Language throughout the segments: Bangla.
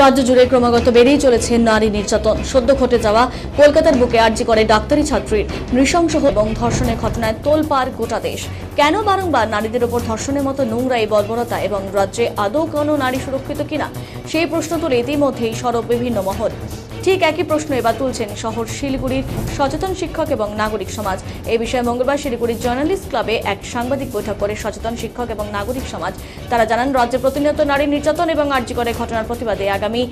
রাজ্য জুড়ে ক্রমাগত বেড়েই চলেছে নারী নির্যাতন। সদ্য ঘটে যাওয়া কলকাতার বুকে আর্জি করে ডাক্তারি ছাত্রীর নৃশংস এবং ধর্ষণের ঘটনায় তোলপাড় গোটা দেশ। কেন বারংবার নারীদের ওপর ধর্ষণের মতো নোংরা এই বর্বরতা এবং রাজ্যে আদৌ কোনো নারী সুরক্ষিত কিনা? সেই প্রশ্ন তুলে ইতিমধ্যেই সরব বিভিন্ন মহল। ঠিক একই প্রশ্ন এবার তুলছেন শহর শিলিগুড়ির সচেতন শিক্ষক এবং নাগরিক সমাজ। এই বিষয়ে মঙ্গলবার শিলিগুড়ির জার্নালিস্ট ক্লাবে এক সাংবাদিক বৈঠক করে সচেতন শিক্ষক এবং নাগরিক সমাজ। তারা জানান, রাজ্যে প্রতিনিয়ত নারী নির্যাতন এবং আর্যিকরে ঘটনার প্রতিবাদে আগামী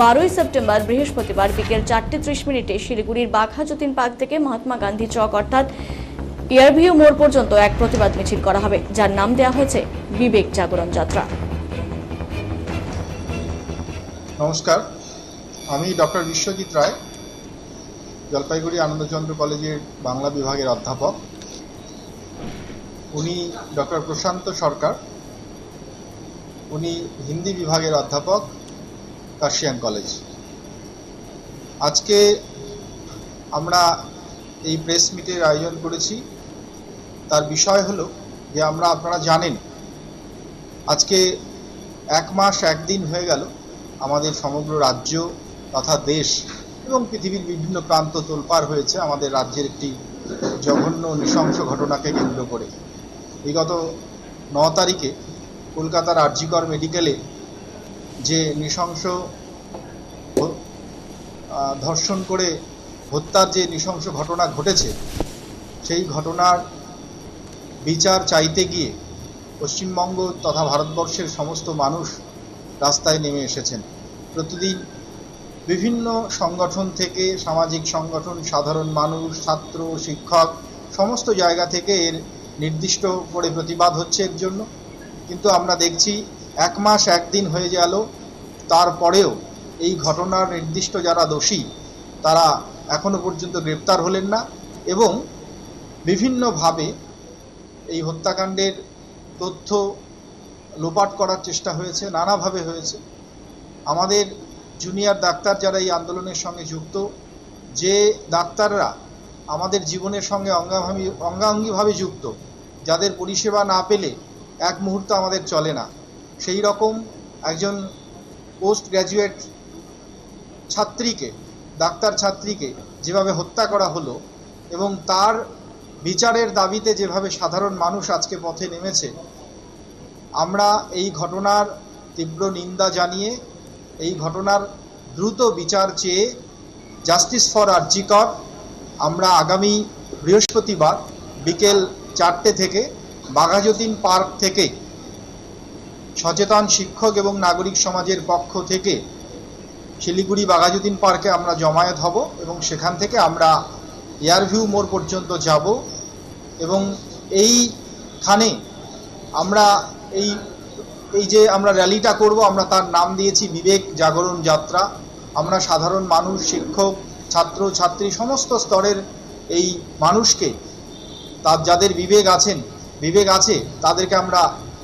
বারোই সেপ্টেম্বর বৃহস্পতিবার বিকেল চারটে ত্রিশ মিনিটে শিলিগুড়ির বাঘা যতীন পার্ক থেকে মহাত্মা গান্ধী চক, অর্থাৎ এয়ারভিউ মোড় পর্যন্ত এক প্রতিবাদ মিছিল করা হবে, যার নাম দেওয়া হয়েছে বিবেক জাগরণ যাত্রা। নমস্কার। আমি ডক্টর বিশ্বজিৎ রায়, জলপাইগুড়ি আনন্দচন্দ্র কলেজের বাংলা বিভাগের অধ্যাপক। উনি ডক্টর প্রশান্ত সরকার, উনি হিন্দি বিভাগের অধ্যাপক কার্শিয়ান কলেজ। আজকে আমরা এই প্রেস মিটের আয়োজন করেছি। তার বিষয় হলো যে আমরা আপনারা জানেন, আজকে এক মাস একদিন হয়ে গেল আমাদের সমগ্র রাজ্য তথা দেশ এবং পৃথিবীর বিভিন্ন প্রান্ত তোলপার হয়েছে আমাদের রাজ্যের একটি জঘন্য নৃশংস ঘটনাকে কেন্দ্র করে। বিগত ন তারিখে কলকাতার আরজিকর মেডিকেলে যে নৃশংস ধর্ষণ করে হত্যার যে নৃশংস ঘটনা ঘটেছে, সেই ঘটনার বিচার চাইতে গিয়ে পশ্চিমবঙ্গ তথা ভারতবর্ষের সমস্ত মানুষ রাস্তায় নেমে এসেছেন। প্রতিদিন বিভিন্ন সংগঠন থেকে, সামাজিক সংগঠন, সাধারণ মানুষ, ছাত্র, শিক্ষক, সমস্ত জায়গা থেকে এর নির্দিষ্ট করে প্রতিবাদ হচ্ছে এর জন্য। কিন্তু আমরা দেখছি এক মাস একদিন হয়ে গেল, তারপরেও এই ঘটনার নির্দিষ্ট যারা দোষী, তারা এখনও পর্যন্ত গ্রেপ্তার হলেন না এবং বিভিন্নভাবে এই হত্যাকাণ্ডের তথ্য লোপাট করার চেষ্টা হয়েছে, নানাভাবে হয়েছে। আমাদের জুনিয়র ডাক্তার যারা এই আন্দোলনের সঙ্গে যুক্ত, যে ডাক্তাররা আমাদের জীবনের সঙ্গে অঙ্গাভাবি, অঙ্গাঙ্গিভাবে যুক্ত, যাদের পরিষেবা না পেলে এক মুহূর্ত আমাদের চলে না। সেই রকম একজন পোস্ট গ্র্যাজুয়েট ছাত্রীকে, ডাক্তার ছাত্রীকে যেভাবে হত্যা করা হলো এবং তার বিচারের দাবিতে যেভাবে সাধারণ মানুষ আজকে পথে নেমেছে আমরা এই ঘটনার তীব্র নিন্দা জানিয়ে, এই ঘটনার দ্রুত বিচার চেয়ে জাস্টিস ফর আরজিকর আমরা আগামী বৃহস্পতিবার বিকেল চারটে থেকে বাঘাযতীন পার্ক থেকে সচেতন শিক্ষক এবং নাগরিক সমাজের পক্ষ থেকে শিলিগুড়ি বাঘাযতীন পার্কে আমরা জমায়েত হব এবং সেখান থেকে আমরা এয়ারভিউ মোড় পর্যন্ত যাব এবং এইখানে আমরা এই এই যে আমরা র্যালিটা করব, আমরা তার নাম দিয়েছি বিবেক জাগরণ যাত্রা। আমরা সাধারণ মানুষ, শিক্ষক, ছাত্র, ছাত্রী, সমস্ত স্তরের এই মানুষকে, তার যাদের বিবেক আছেন, বিবেক আছে, তাদেরকে আমরা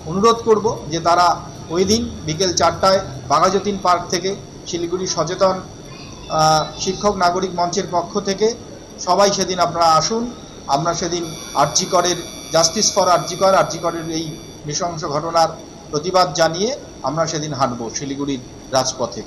অনুরোধ করব যে তারা ওই দিন বিকেল চারটায় বাঘাযতীন পার্ক থেকে, শিলিগুড়ি সচেতন শিক্ষক নাগরিক মঞ্চের পক্ষ থেকে সবাই সেদিন আপনারা আসুন। আমরা সেদিন আরজিকরের জাস্টিস ফর আরজিকর আরজিকরের এই নৃশংস ঘটনার প্রতিবাদ জানিয়ে আমরা সেদিন হাঁটব শিলিগুড়ির রাজপথে।